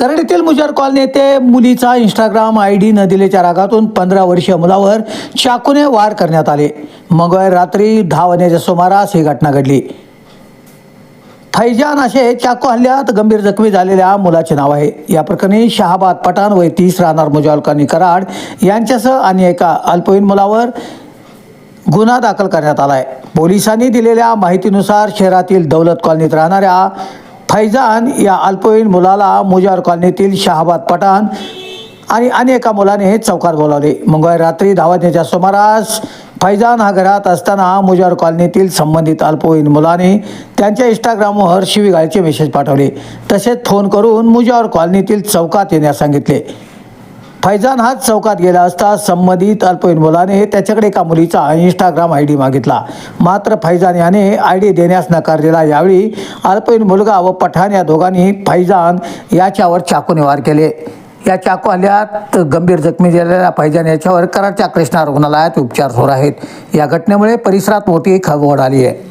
करडीतील Mujar colony येथे मुलीचा Instagram I D न दिल्याच्या रागातून पंधरा वर्षीय मुलावर चाकूने वार करण्यात आले. मंगळवारी रात्री दहा वाजण्याच्या सुमारास ही घटना घडली. फैजान असे चाकू हल्ल्यात गंभीर जखमी झालेल्या मुलाचे नाव आहे. या प्रकरणी शहाबाद पठाण वय तीस राहणार मुजालकानी कराड यांच्यासह आणि एका अल्पवयीन मुलावर गुन्हा दाखल करण्यात आला आहे पोलिसांनी दिलेल्या माहितीनुसार शहरातील दौलत कॉलनीत राहणाऱ्या फैजान या अल्पवयीन मुलाला मुजार कॉलनीतील शहाबाद पठाण आणि अनेका मुलाने चौकार बोलावले. मंगळवारी रात्री दहा सुमारास फैजान हा घरात असताना मुजार कॉलनीतील संबंधित अल्पवयीन मुलाने त्यांच्या इंस्टाग्रामवर शिवीगाळीचे मेसेज पाठवले. तसेच फोन करून मुजार कॉलनीतील चौकात येण्यास सांगितले. फैजान हाच चौकात गेला असता संबंधित अल्पवयीन मुलाने त्याच्याकडे एका मुलीचा इंस्टाग्राम आय डी मागितला. मात्र फैजान याने आय डी देण्यास नकार दिला. यावेळी अल्पवयीन मुलगा व पठाण या दोघांनी फैजान याच्यावर चाकूने वार केले. या चाकू हल्ल्यात गंभीर जखमी झालेल्या फैजान याच्यावर कराडच्या कृष्णा रुग्णालयात उपचार सुरू आहेत. या घटनेमुळे परिसरात मोठी खळबळ आली आहे.